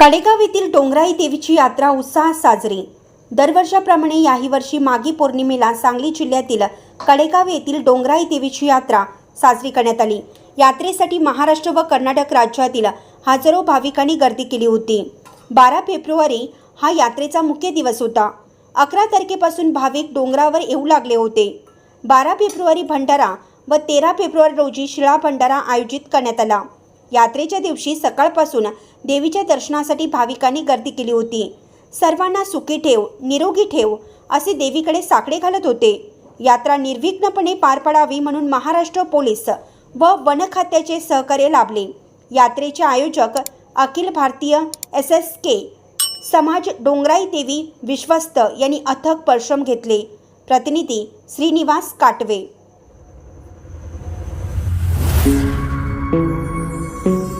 कडेगाव येथील डोंगराई देवीची यात्रा उत्साहात साजरी. दरवर्षाप्रमाणे याही वर्षी मागी पौर्णिमेला सांगली जिल्ह्यातील कडेगाव येथील डोंगराई देवीची यात्रा साजरी करण्यात आली. यात्रेसाठी महाराष्ट्र व कर्नाटक राज्यातील हजारो भाविकांनी गर्दी केली होती. बारा फेब्रुवारी हा यात्रेचा मुख्य दिवस होता. अकरा तारखेपासून भाविक डोंगरावर येऊ लागले होते. बारा फेब्रुवारी भंडारा व तेरा फेब्रुवारी रोजी शिळा भंडारा आयोजित करण्यात आला. यात्रेच्या दिवशी सकाळपासून देवीच्या दर्शनासाठी भाविकांनी गर्दी केली होती. सर्वांना सुखी ठेव निरोगी ठेव असे देवीकडे साकडे घालत होते. यात्रा निर्विघ्नपणे पार पडावी म्हणून महाराष्ट्र पोलीस व वन खात्याचे सहकार्य लाभले. यात्रेचे आयोजक अखिल भारतीय एस एस के समाज डोंगराई देवी विश्वस्त यांनी अथक परिश्रम घेतले. प्रतिनिधी श्रीनिवास काटवे. Thank you.